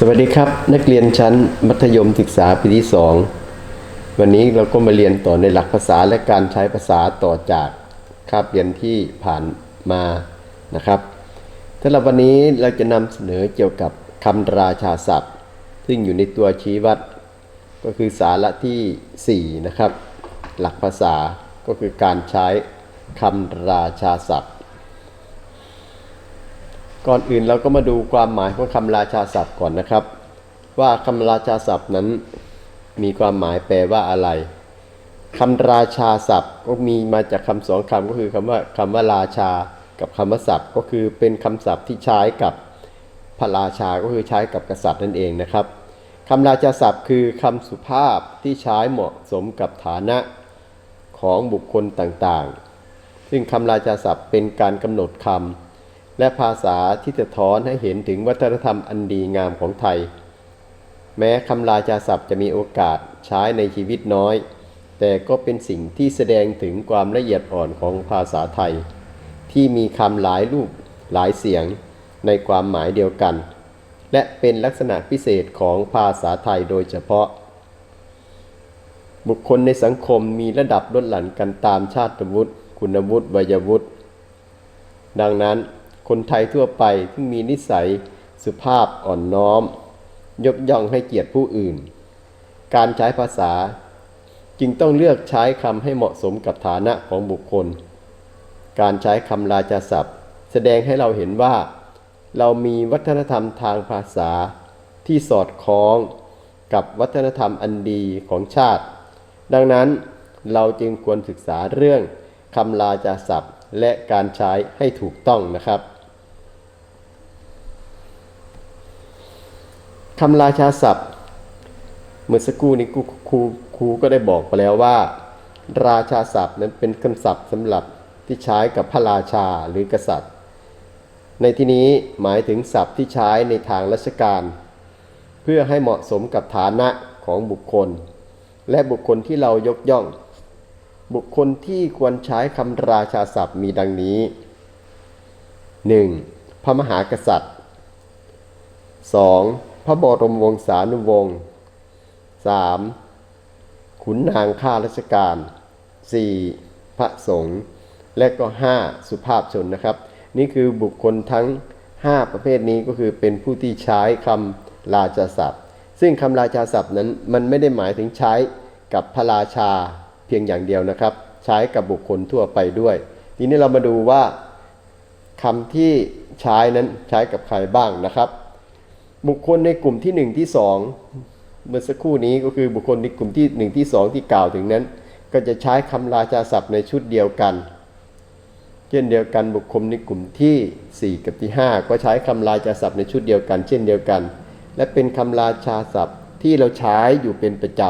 สวัสดีครับนักเรียนชั้นมัธยมศึกษาปีที่ 2 วันนี้เราก็มาเรียนต่อในหลักภาษาและการใช้ภาษาต่อจากคาบเรียนที่ผ่านมานะครับสำหรับวันนี้เราจะนำเสนอเกี่ยวกับคำราชาศัพท์ ซึ่งอยู่ในตัวชี้วัด ก็คือสาระที่ 4 นะครับ หลักภาษาก็คือการใช้คำราชาศัพท์ ก่อนอื่นเราก็มาดูความหมายของคำราชาศัพท์ก่อนนะครับ ว่าคำราชาศัพท์นั้นมีความหมายแปลว่าอะไรคำราชาศัพท์ก็มีมาจากคำสองคำก็คือคำว่าคำว่าราชา กับคำว่าศัพท์ ก็คือเป็นคำศัพท์ที่ใช้กับพระราชาก็คือใช้กับกษัตริย์นั่นเองนะครับคำราชาศัพท์คือคำสุภาพที่ใช้เหมาะสมกับฐานะของบุคคลต่างๆ ซึ่งคำราชาศัพท์เป็นการกำหนดคำ และภาษาที่สะท้อนให้เห็นถึงวัฒนธรรมอันดีงามของไทย แม้คำราชาศัพท์จะมีโอกาสใช้ในชีวิตน้อย แต่ก็เป็นสิ่งที่แสดงถึงความละเอียดอ่อนของภาษาไทย ที่มีคำหลายรูปหลายเสียงในความหมายเดียวกัน และเป็นลักษณะพิเศษของภาษาไทยโดยเฉพาะ บุคคลในสังคมมีระดับลดหลั่นกันตามชาติวุฒิคุณวุฒิวัยวุฒิดังนั้น คนไทยทั่วไปที่มีนิสัยสุภาพอ่อนน้อม ยกย่องให้เกียรติผู้อื่น การใช้ภาษาจึงต้องเลือกใช้คำให้เหมาะสมกับฐานะของบุคคล การใช้คำราชาศัพท์ แสดงให้เราเห็นว่า เรามีวัฒนธรรมทางภาษาที่สอดคล้องกับวัฒนธรรมอันดีของชาติ ดังนั้นเราจึงควรศึกษาเรื่องคำราชาศัพท์และการใช้ให้ถูกต้องนะครับ คำราชาศัพท์ เมื่อสักครู่นี้ครูครูครูก็ได้บอกไปแล้วว่า ราชาศัพท์นั้นเป็นคำศัพท์สำหรับที่ใช้กับพระราชาหรือกษัตริย์ ในที่นี้หมายถึงศัพท์ที่ใช้ในทางราชการ เพื่อให้เหมาะสมกับฐานะของบุคคล และบุคคลที่เรายกย่อง บุคคลที่ควรใช้คำราชาศัพท์มีดังนี้ 1. พระมหากษัตริย์ 2. พระบรมวงศานุวงศ์ 3. ขุนนางข้าราชการ 4. พระสงฆ์และก็ 5. สุภาพชนนะครับ นี่คือบุคคลทั้ง 5 ประเภทนี้ก็คือเป็นผู้ที่ใช้คำราชาศัพท์ ซึ่งคำราชาศัพท์นั้นมันไม่ได้หมายถึงใช้กับพระราชาเพียงอย่างเดียวนะครับ ใช้กับบุคคลทั่วไปด้วย ทีนี้เรามาดูว่าคำที่ใช้นั้นใช้กับใครบ้างนะครับ บุคคลในกลุ่มที่ 1 ที่ 2 เมื่อสักครู่นี้ก็คือบุคคลในกลุ่มที่ 1 ที่ 2 ที่กล่าวถึงนั้น ก็จะใช้คำราชาศัพท์ในชุดเดียวกัน เช่นเดียวกันบุคคลในกลุ่มที่ 4 กับที่ 5 ก็ใช้คำราชาศัพท์ในชุดเดียวกัน เช่นเดียวกัน และเป็นคำราชาศัพท์ที่เราใช้อยู่เป็นประจ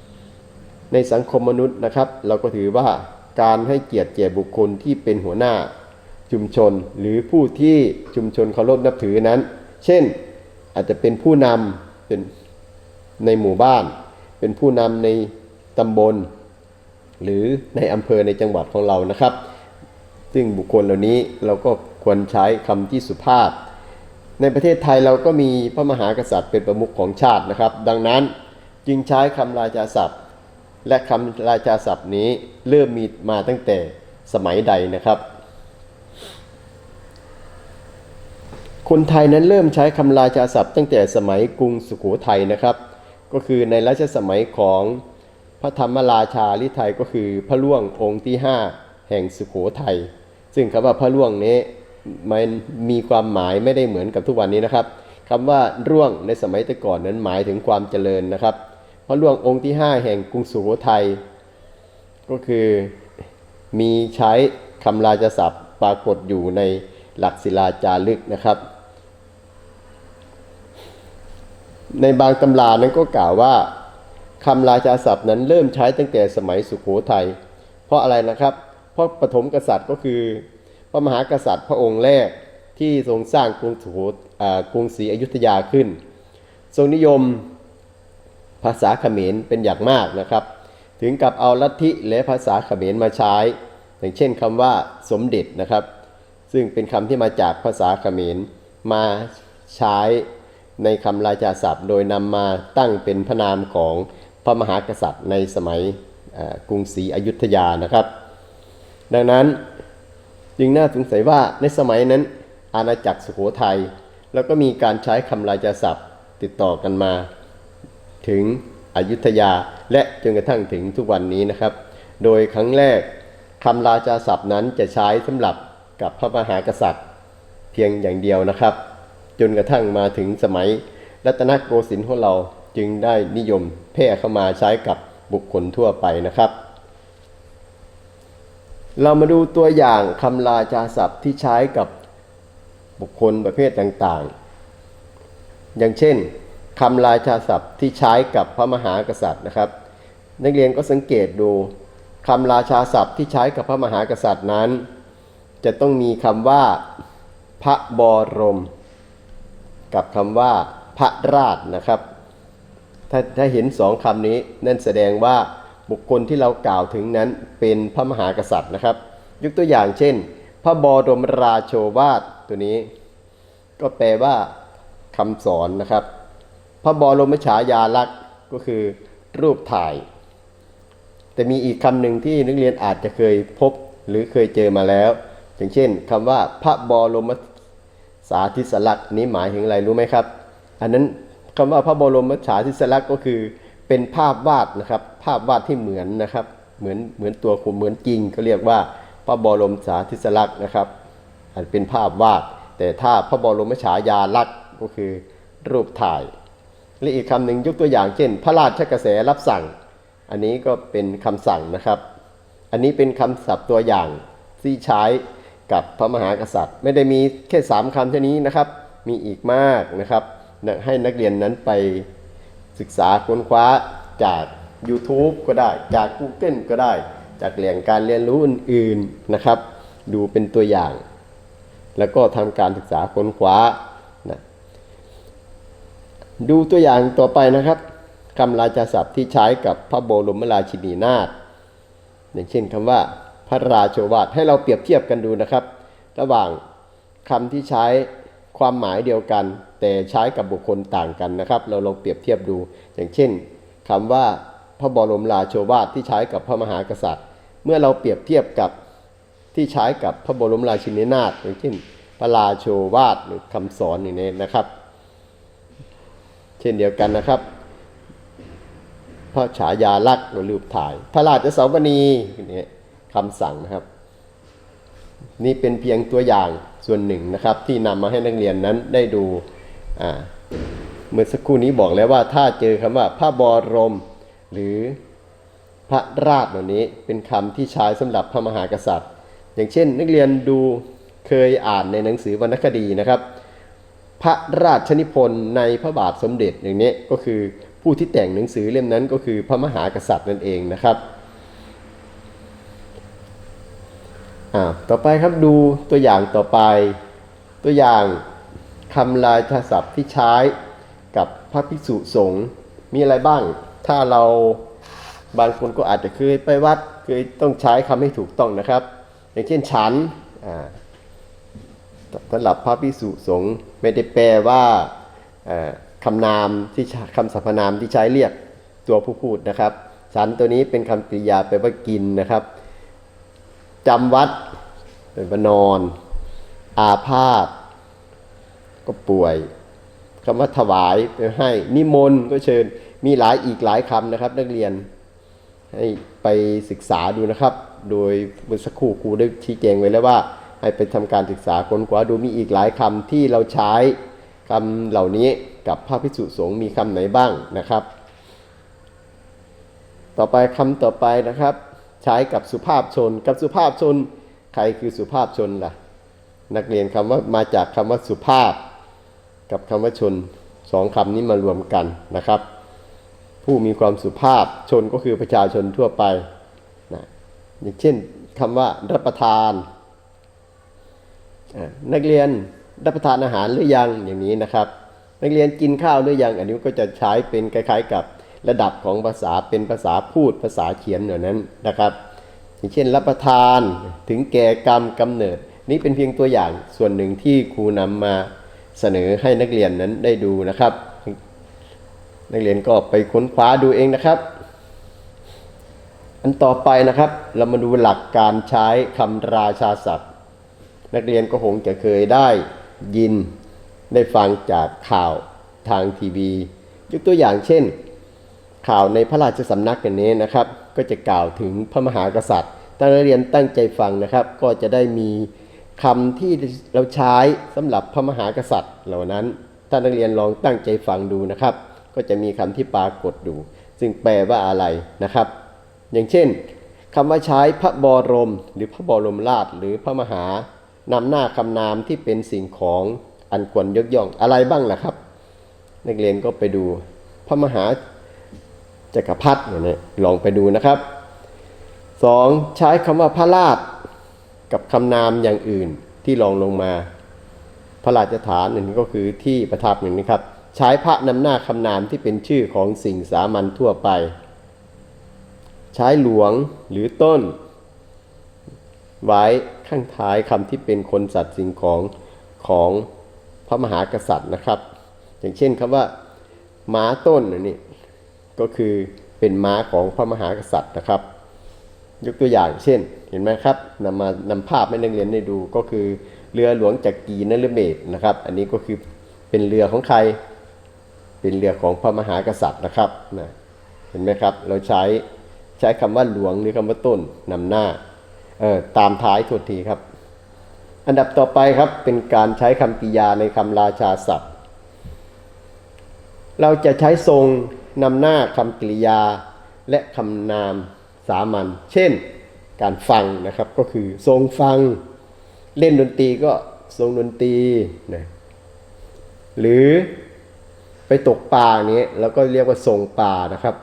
ำในสังคมมนุษย์นะครับ เราก็ถือว่าการให้เกียรติแก่บุคคลที่เป็นหัวหน้าชุมชนหรือผู้ที่ชุมชนเคารพนับถือนั้น เช่น อาจจะเป็นผู้นำเป็นในหมู่บ้าน เป็นผู้นำในตำบล หรือในอำเภอในจังหวัดของเรานะครับ ซึ่งบุคคลเหล่านี้เราก็ควรใช้คำที่สุภาพ ในประเทศไทยเราก็มีพระมหากษัตริย์เป็นประมุขของชาตินะครับ ดังนั้นจึงใช้คำราชาศัพท์ และคำราชาศัพท์นี้เริ่มมีมาตั้งแต่สมัยใดนะครับ คนไทยนั้นเริ่มใช้คำราชาศัพท์ตั้งแต่สมัยกรุงสุโขทัยนะครับ ก็คือในรัชสมัยของพระธรรมราชาลิไทยก็คือพระล่วงองค์ที่ 5 แห่งสุโขทัยซึ่งคำว่าพระล่วงนี้มันมีความหมายไม่ได้เหมือนกับทุกวันนี้นะครับคำว่าร่วงในสมัยแต่ก่อนนั้นหมายถึงความเจริญนะครับ พระล่วงองค์ที่ 5 แห่งกรุงสุโขทัยก็คือมีใช้คำราชาศัพท์ปรากฏอยู่ในหลักศิลาจารึกนะครับ ในบางตำรานั้นก็กล่าวว่าคำราชาศัพท์นั้นเริ่มใช้ตั้งแต่สมัยสุโขทัย เพราะอะไรนะครับ เพราะปฐมกษัตริย์ก็คือพระมหากษัตริย์พระองค์แรกที่ทรงสร้างกรุงสุโขกรุงศรีอยุธยาขึ้น ทรงนิยมภาษาเขมรเป็นอย่างมากนะครับ ถึงกับเอาลัทธิและภาษาเขมรมาใช้ อย่างเช่นคำว่าสมเด็จนะครับ ซึ่งเป็นคำที่มาจากภาษาเขมรมาใช้ ในคำราชาศัพท์ โดยนำมาตั้งเป็นพระนามของพระมหากษัตริย์ในสมัยกรุงศรีอยุธยานะครับ ดังนั้นจึงน่าสงสัยว่าในสมัยนั้นอาณาจักรสุโขทัยแล้วก็มีการใช้คำราชาศัพท์ติดต่อกันมา ถึงอยุธยาและจนกระทั่งถึงทุกวันนี้นะครับ โดยครั้งแรกคำราชาศัพท์นั้นจะใช้สำหรับกับพระมหากษัตริย์ เพียงอย่างเดียวนะครับ จนกระทั่งมาถึงสมัย รัตนโกสินทร์ของเราจึงได้นิยมแพร่เข้ามาใช้กับบุคคลทั่วไปนะครับ เรามาดูตัวอย่างคำราชาศัพท์ที่ใช้กับบุคคลประเภทต่างๆ อย่างเช่นคำราชาศัพท์ที่ใช้กับพระมหากษัตริย์นะครับ นักเรียนก็สังเกตดูคำราชาศัพท์ที่ใช้กับพระมหากษัตริย์นั้น จะต้องมีคำว่า พระบรม กับคำว่าพระราชนะครับ ถ้าถ้าเห็นสองคำนี้นั่นแสดงว่าบุคคลที่เรากล่าวถึงนั้นเป็นพระมหากษัตริย์นะครับ ยกตัวอย่างเช่น พระบรมราโชวาทตัวนี้ ก็แปลว่าคำสอนนะครับ พระบรมฉายาลักษณ์ก็คือรูปถ่าย แต่มีอีกคำหนึ่งที่นักเรียนอาจจะเคยพบหรือเคยเจอมาแล้ว อย่างเช่นคำว่าพระบรม สาธิสลักษณ์นี้หมายถึงอะไรรู้ไหมครับ อันนั้นคำว่าพระบรมสาธิสลักษณ์ก็คือเป็นภาพวาดนะครับ ภาพวาดที่เหมือนนะครับ เหมือนเหมือนตัวคุณเหมือนจริงก็เรียกว่าพระบรมสาธิสลักษณ์นะครับอันเป็นภาพวาด แต่ถ้าพระบรมฉายาลักษณ์ก็คือรูปถ่ายและอีกคำหนึ่งยกตัวอย่างเช่น พระราชกระแสรับสั่ง อันนี้ก็เป็นคำสั่งนะครับ อันนี้เป็นคำศัพท์ตัวอย่างที่ใช้ กับพระมหากษัตริย์ ไม่ได้มีแค่สามคำเท่านี้นะครับ มีอีกมากนะครับ ให้นักเรียนนั้นไปศึกษาค้นคว้าจาก YouTube ก็ได้จาก Google ก็ได้ จากแหล่งการเรียนรู้อื่นๆนะครับ ดูเป็นตัวอย่าง แล้วก็ทำการศึกษาค้นคว้านะดูตัวอย่างต่อไปนะครับคำราชาศัพท์ที่ใช้กับพระบรมราชินีนาถอย่างเช่นคำว่า พระราโชวาทให้เราเปรียบเทียบกันดูนะครับ ระหว่างคำที่ใช้ความหมายเดียวกัน แต่ใช้กับบุคคลต่างกันนะครับ เราลองเปรียบเทียบดู อย่างเช่นคำว่าพระบรมราโชวาทที่ใช้กับพระมหากษัตริย์ เมื่อเราเปรียบเทียบกับที่ใช้กับพระบรมราชินีนาถอย่างเช่นพระราโชวาทหรือคำสอนอย่างนี้นะครับ เช่นเดียวกันนะครับพระฉายาลักษณ์หรือรูปถ่าย พระราชสาวนีอย่างนี่ คำสั่งนะครับ นี่เป็นเพียงตัวอย่างส่วนหนึ่งนะครับ ที่นำมาให้นักเรียนนั้นได้ดูเมื่อสักครู่นี้บอกแล้วว่าถ้าเจอคำว่าพระบรม หรือพระราชเหล่านี้เป็นคำที่ใช้สำหรับพระมหากษัตริย์ อย่างเช่น นักเรียนดูเคยอ่านในหนังสือวรรณคดีนะครับ พระราชนิพนธ์ในพระบาทสมเด็จอย่างนี้ก็คือผู้ที่แต่งหนังสือเล่มนั้นก็คือพระมหากษัตริย์นั่นเองนะครับ อ่าต่อไปครับดูตัวอย่างต่อไป ตัวอย่างคำราชาศัพท์ที่ใช้กับพระภิกษุสงฆ์มีอะไรบ้าง ถ้าเราบางคนก็อาจจะเคยไปวัดเคยต้องใช้คำให้ถูกต้องนะครับ อย่างเช่นฉันอ่าสำหรับพระพิสุสงฆ์ไม่ได้แปลว่าคำนามที่คำสรรพนามที่ใช้เรียกตัวผู้พูดนะครับ ฉันตัวนี้เป็นคำกริยาแปลว่ากินนะครับ จำวัดเป็นว่านอน อาพาธก็ป่วยคำว่าถวายไปให้ นิมนต์ก็เชิญมีหลายอีกหลายคำนะครับ นักเรียนให้ไปศึกษาดูนะครับ โดยเมื่อสักครู่ครูได้ชี้แจงไว้แล้วว่า ให้ไปทำการศึกษาค้นคว้าดูมีอีกหลายคำที่เราใช้คำเหล่านี้กับพระพิสุสงฆ์มีคำไหนบ้างนะครับ ต่อไปคำต่อไปนะครับ ใช้กับสุภาพชน กับสุภาพชน ใครคือสุภาพชนล่ะ นักเรียนคำว่ามาจากคำว่าสุภาพ กับคำว่าชนสองคำนี้มารวมกันนะครับ ผู้มีความสุภาพชนก็คือประชาชนทั่วไปนะอย่างเช่นคำว่ารับประทานนักเรียนรับประทานอาหารหรือยังอย่างนี้นะครับ นักเรียนกินข้าวหรือยังอันนี้ก็จะใช้เป็นคล้ายๆกับ ระดับของภาษาเป็นภาษาพูดภาษาเขียนเหล่านั้นนะครับอย่างเช่นรับประทานถึงแก่กรรมกำเนิด นี่เป็นเพียงตัวอย่างส่วนหนึ่งที่ครูนำมาเสนอให้นักเรียนนั้นได้ดูนะครับ นักเรียนก็ไปค้นคว้าดูเองนะครับ อันต่อไปนะครับเรามาดูหลักการใช้คำราชาศัพท์ นักเรียนก็คงจะเคยได้ยินได้ฟังจากข่าวทางทีวี ยกตัวอย่างเช่น ข่าวในพระราชสำนักอย่างนี้นะครับ ก็จะกล่าวถึงพระมหากษัตริย์ถ้านักเรียนตั้งใจฟังนะครับ ก็จะได้มีคำที่เราใช้สำหรับพระมหากษัตริย์เหล่านั้นถ้านักเรียนลองตั้งใจฟังดูนะครับ ก็จะมีคำที่ปรากฏอยู่ซึ่งแปลว่าอะไรนะครับ อย่างเช่นคำว่าใช้พระบรม หรือพระบรมราชหรือพระมหานำหน้าคำนามที่เป็นสิ่งของอันควรยกย่องอะไรบ้างล่ะครับ นักเรียนก็ไปดูพระมหา จักรพรรดิเนี่ยลองไปดูนะครับสองใช้คำว่าพระราชกับคำนามอย่างอื่นที่รองลงมา พระราชฐานหนึ่งก็คือที่ประทับหนึ่งนะครับ ใช้พระนำหน้าคำนามที่เป็นชื่อของสิ่งสามัญทั่วไป ใช้หลวงหรือต้น ไว้ข้างท้ายคำที่เป็นคนสัตว์สิ่งของของพระมหากษัตริย์นะครับ อย่างเช่นคำว่าม้าต้นนนี้ ก็คือเป็นม้าของพระมหากษัตริย์นะครับ ยกตัวอย่างเช่น เห็นไหมครับนำมานำภาพให้นักเรียนได้ดูก็คือเรือหลวงจักรีนฤเบศนะครับ อันนี้ก็คือเป็นเรือของใคร เป็นเรือของพระมหากษัตริย์นะครับนะเห็นไหมครับ เราใช้ใช้คำว่าหลวงหรือคำว่าต้นนำหน้าเออตามท้ายทุกทีครับ อันดับต่อไปครับเป็นการใช้คำกริยาในคำราชาศัพท์ เราจะใช้ทรง นำหน้าคำกริยาและคำนามสามัญ เช่น การฟังนะครับก็คือทรงฟัง เล่นดนตรีก็ทรงดนตรีนะหรือไปตกปลาอย่างนี้เราก็เรียกว่าทรงปลานะครับ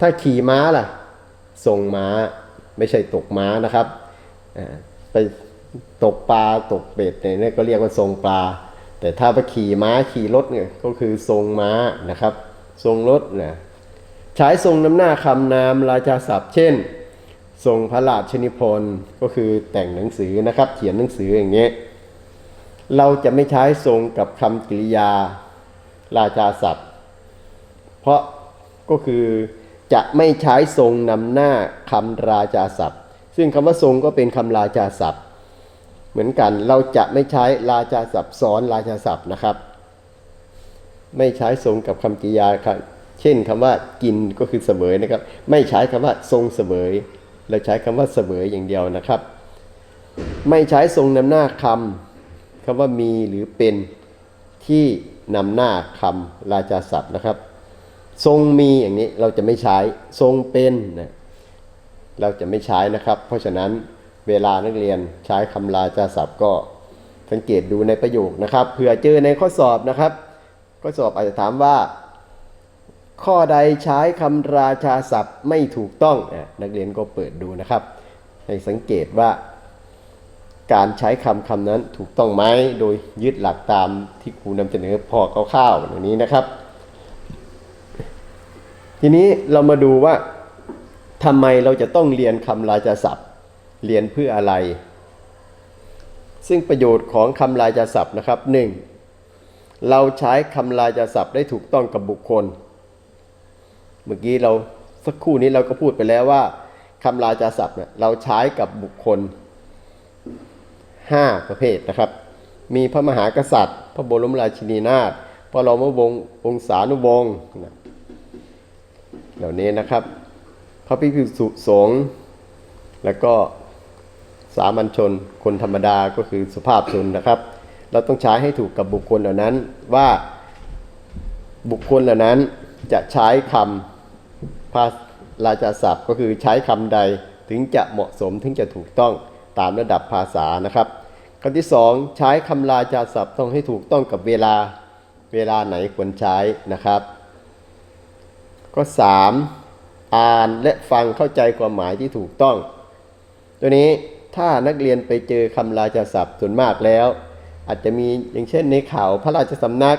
ถ้าขี่ม้าล่ะทรงม้าไม่ใช่ตกม้านะครับไปตกปลาตกเบ็ดเนี่ยก็เรียกว่าทรงปลา แต่ถ้าไปขี่ม้าขี่รถเนี่ยก็คือทรงม้านะครับ ทรงรถนะใช้ทรงน้ำหน้าคำนามราชาศัพท์ เช่น ทรงพระราชนิพนธ์ก็คือแต่งหนังสือนะครับ เขียนหนังสืออย่างเงี้ยเราจะไม่ใช้ทรงกับคำกริยาราชาศัพท์ เพราะก็คือจะไม่ใช้ทรงนำหน้าคำราชาศัพท์ ซึ่งคำว่าทรงก็เป็นคำราชาศัพท์ เหมือนกันเราจะไม่ใช้ราชาศัพท์ซ้อนราชาศัพท์นะครับ ไม่ใช้ทรงกับคำกริยาครับเช่นคำว่ากินก็คือเสวยนะครับ ไม่ใช้คำว่าทรงเสวยเราใช้คำว่าเสวยอย่างเดียวนะครับ ไม่ใช้ทรงนำหน้าคำคำว่ามีหรือเป็นที่นำหน้าคำราชาศัพท์นะครับ ทรงมีอย่างนี้เราจะไม่ใช้ทรงเป็นนะเราจะไม่ใช้นะครับ เพราะฉะนั้น เวลานักเรียนใช้คำราชาศัพท์ก็สังเกตดูในประโยคนะครับ เผื่อเจอในข้อสอบนะครับ ข้อสอบอาจจะถามว่า ข้อใดใช้คำราชาศัพท์ไม่ถูกต้องนักเรียนก็เปิดดูนะครับ ให้สังเกตว่า การใช้คำคำนั้นถูกต้องไหมโดยยึดหลักตามที่ครูนำเสนอพอคร่าวๆอย่างนี้นะครับ ทีนี้เรามาดูว่าทำไมเราจะต้องเรียนคำราชาศัพท์ เรียนเพื่ออะไร ซึ่งประโยชน์ของคำราชาศัพท์นะครับหนึ่งเราใช้คำราชาศัพท์ได้ถูกต้องกับบุคคล เมื่อกี้เราสักครู่นี้เราก็พูดไปแล้วว่าคำราชาศัพท์เนี่ยเราใช้กับบุคคล 5 ประเภทนะครับ มีพระมหากษัตริย์ พระบรมราชินีนาถพระรมวงศ์องศานุวงศ์เหล่านี้นะครับ พระภิกษุสงฆ์แล้วก็ สามัญชน คนธรรมดาก็คือสุภาพชนนะครับ เราต้องใช้ให้ถูกกับบุคคลเหล่านั้นว่าบุคคลเหล่านั้นจะใช้คำภาราชาศัพท์ก็คือใช้คำใดถึงจะเหมาะสมถึงจะถูกต้องตามระดับภาษานะครับคำที่สองใช้คำราชาศัพท์ต้องให้ถูกต้องกับเวลาเวลาไหนควรใช้นะครับ ก็สามอ่านและฟังเข้าใจความหมายที่ถูกต้อง ตัวนี้ ถ้านักเรียนไปเจอคำราชาศัพท์ส่วนมากแล้ว อาจจะมีอย่างเช่นในข่าวพระราชสำนัก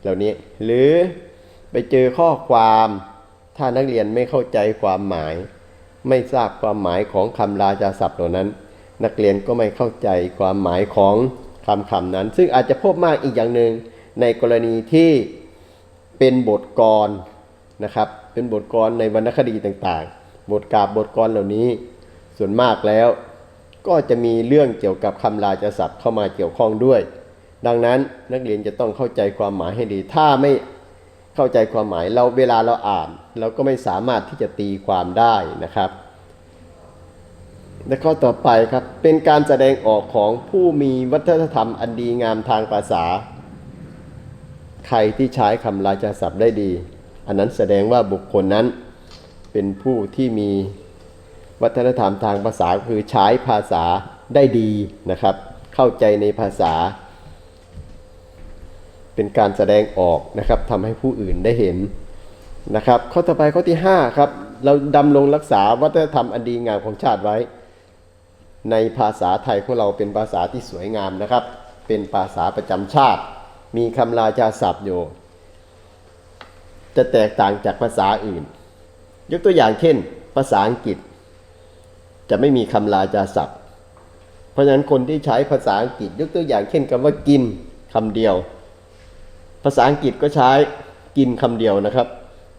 เหล่านี้หรือไปเจอข้อความ ถ้านักเรียนไม่เข้าใจความหมาย ไม่ทราบความหมายของคำราชาศัพท์เหล่านั้น นักเรียนก็ไม่เข้าใจความหมายของคำคำนั้น ซึ่งอาจจะพบมากอีกอย่างหนึ่งในกรณีที่เป็นบทกรนะครับ เป็นบทกรในวรรณคดีต่างๆ บทกาบบทกรเหล่านี้ ส่วนมากแล้ว ก็จะมีเรื่องเกี่ยวกับคำราชาศัพท์เข้ามาเกี่ยวข้องด้วย ดังนั้นนักเรียนจะต้องเข้าใจความหมายให้ดี ถ้าไม่เข้าใจความหมายเราเวลาเราอ่าน เราก็ไม่สามารถที่จะตีความได้นะครับและข้อต่อไปครับเป็นการแสดงออกของผู้มีวัฒนธรรมอันดีงามทางภาษา ใครที่ใช้คำราชาศัพท์ได้ดี อันนั้นแสดงว่าบุคคลนั้นเป็นผู้ที่มี วัฒนธรรมทางภาษาคือใช้ภาษาได้ดีนะครับ เข้าใจในภาษา เป็นการแสดงออกนะครับทำให้ผู้อื่นได้เห็นนะครับข้อต่อไปข้อที่5ครับเราดำรงรักษาวัฒนธรรมอันดีงามของชาติไว้ ในภาษาไทยของเราเป็นภาษาที่สวยงามนะครับ เป็นภาษาประจำชาติ มีคำราชาศัพท์อยู่จะแตกต่างจากภาษาอื่น ยกตัวอย่างเช่น ภาษาอังกฤษ จะไม่มีคำราชาศัพท์ เพราะฉะนั้นคนที่ใช้ภาษาอังกฤษยกตัวอย่างเช่นคำว่ากินคำเดียว ภาษาอังกฤษก็ใช้กินคำเดียวนะครับ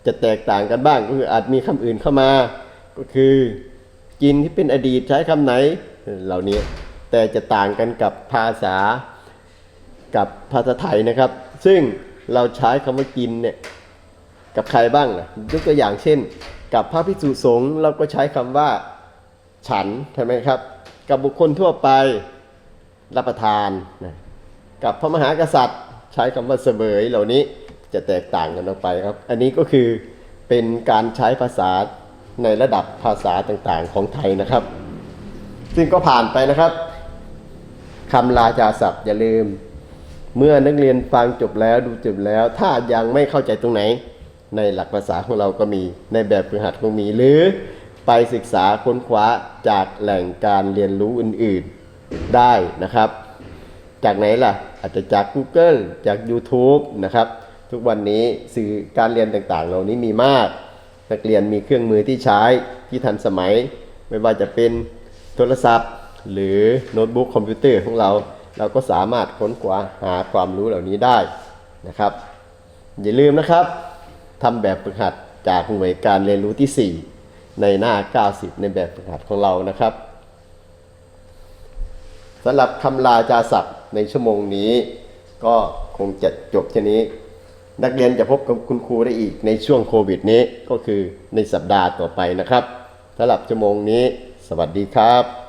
จะแตกต่างกันบ้างก็คืออาจมีคำอื่นเข้ามา ก็คือกินที่เป็นอดีตใช้คำไหนเหล่านี้ แต่จะต่างกันกับภาษากับภาษาไทยนะครับ ซึ่งเราใช้คำว่ากินเนี่ยกับใครบ้างล่ะยกตัวอย่างเช่น กับพระภิกษุสงฆ์เราก็ใช้คำว่า ฉันใช่ไหมครับ กับบุคคลทั่วไปรับประทานนะกับพระมหากษัตริย์ใช้คำว่าเสวยเหล่านี้จะแตกต่างกันออกไปครับ อันนี้ก็คือเป็นการใช้ภาษาในระดับภาษาต่างๆของไทยนะครับ ซึ่งก็ผ่านไปนะครับคำราชาศัพท์อย่าลืม เมื่อนักเรียนฟังจบแล้วดูจบแล้ว ถ้ายังไม่เข้าใจตรงไหน ในหลักภาษาของเราก็มีในแบบฝึกหัดก็มีหรือ ไปศึกษาค้นคว้าจากแหล่งการเรียนรู้อื่นๆได้นะครับ จากไหนล่ะ อาจจะจาก Google จาก YouTube นะครับ ทุกวันนี้สื่อการเรียนต่างๆ เหล่านี้มีมาก นักเรียนมีเครื่องมือที่ใช้ที่ทันสมัย ไม่ว่าจะเป็นโทรศัพท์ หรือโน้ตบุ๊กคอมพิวเตอร์ของเรา เราก็สามารถค้นคว้าหาความรู้เหล่านี้ได้นะครับ อย่าลืมนะครับทำแบบฝึกหัดจากหน่วยการเรียนรู้ที่ 4 ในหน้า 90 ในแบบฝึกหัดของเรานะครับสำหรับคำลาจาศัพท์ในชั่วโมงนี้ ก็คงจะจบแค่นี้ นักเรียนจะพบกับคุณครูได้อีกในช่วงโควิดนี้ก็คือในสัปดาห์ต่อไปนะครับสำหรับชั่วโมงนี้ สวัสดีครับ